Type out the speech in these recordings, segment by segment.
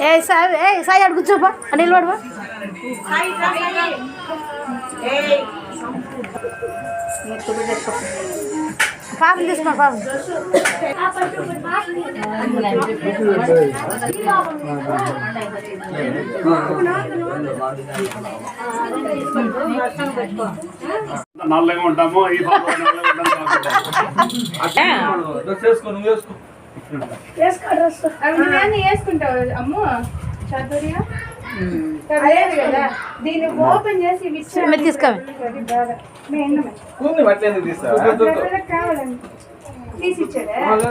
ఏ సాయి ఏ సాయి అడు కూర్చోపా. నిలబడవా? పాపం తీసుకో పాపం నల్లగా ఉంటాము ఈ వేసుకో నువ్వు వేసుకో. నువ్వేమన్నా వేసుకుంటావు అమ్మ. చాతుర్య. లేదు కదా దీన్ని ఓపెన్ చేసి ఇవి ఇచ్చారు. మీరు తీసుకోండి. అది బాధ. మీ అన్నమే. కూర్ని బట్టలు తీస్తా పిల్లలకు కావాలని తీసి ఇచ్చారా?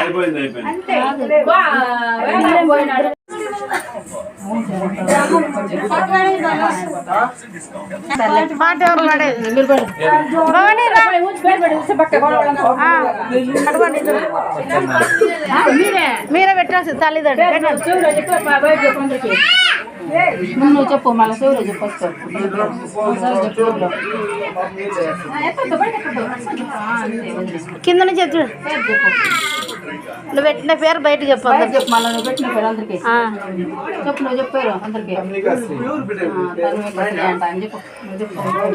అయిపోయింది అయిపోయింది. అంతే. మాట ఎవరు పడేది మీరు పెట్టాల్సి తల్లిదండ్రులు నువ్వు చెప్పు మళ్ళీ శివుడు చెప్పు ఫస్ట్. ఒకసారి చెప్పు శివుడు. కింద నుంచి ఎత్తు నువ్వు పెట్టిన పేరు బయట చెప్పు బయట అందరికి. చెప్పు మళ్ళీ నువ్వు పెట్టిన పేరు అందరికి. ఆ, చెప్పు నువ్వు చెప్పారు అందరికి.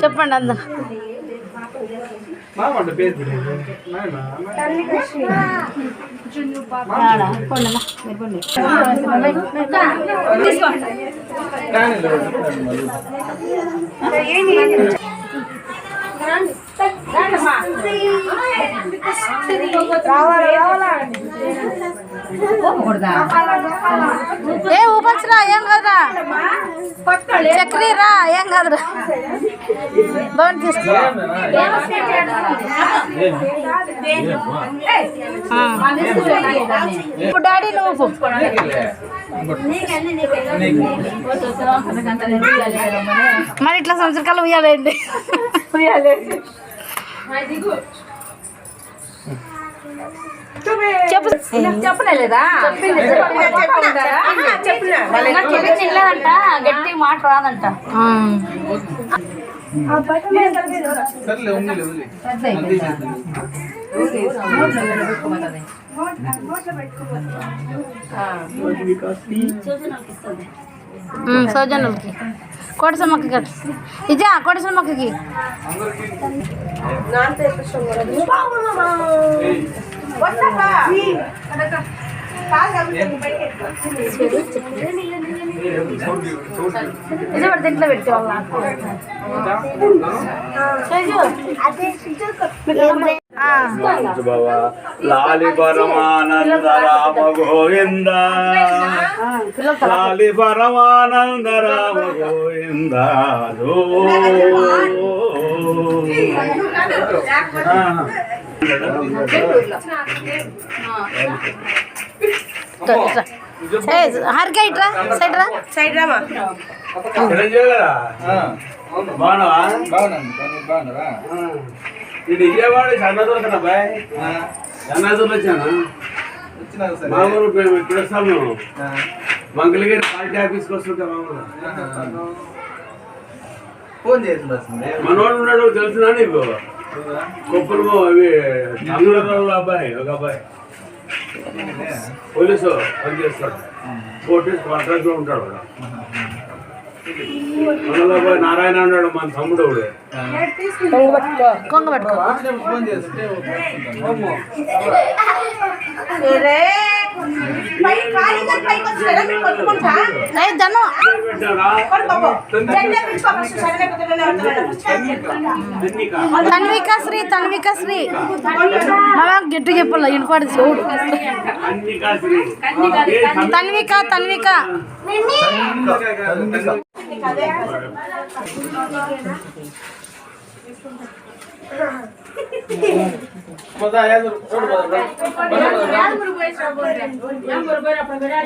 చెప్పండి అందరు. మామంట ఏ ఊపచ్చురా ఏం కాదురా? చక్రీ రా ఏం కాదురా? భవన్ తీసుకో. ఇప్పుడు డాడీ నువ్వు. మరి ఇట్లా సంవత్సరాలు ఉయ్యాలండి? చెప్పు చెప్పలేదా చిల్లదంట గట్టి మాట రాదంట సర్లే సోజనులకి ఉంది సౌజన్యులకి కోటసమ్మకి ఇజా కోటసమ్మకి ఇది పడితే ఇంట్లో లాలి పరమానంద రామ గోవింద లాలి పరమానంద రామ గోవింద జో. ఆ. హరిక ఇట్రా సైడ్ రా సైడ్ రామా ఏం చేయలేదా? బాగున్నావా బాగున్నాను బాగున్నారా ఇది విజయవాడ సన్నదూరు బాయ్. సన్నదూరు వచ్చాను? మామూలు మేము ఇక్కడ వస్తాం మేము. మంగళగిరి పార్టీ ఆఫీస్కి వస్తుంటాం మామూలు. ఫోన్ చేసింది మనోడు ఉన్నాడు తెలుసునా నీకు? కుప్పలు అవి అబ్బాయి ఒక అబ్బాయి. పోలీసు పనిచేస్తాడు. పోలీస్ కాంట్రాక్ట్లో ఉంటాడు. మనలో నారాయణ ఉన్నాడు మన తమ్ముడు వాడు. కొంగ పట్టుకో ఫోన్ చేస్తే ఏ ధను పెట్టారా? ఎన్నిక? తన్విక శ్రీ తన్విక శ్రీ మామ గట్టి చెప్పాల ఇనపడి చూడు Tanvika Tanvika Vamos a dar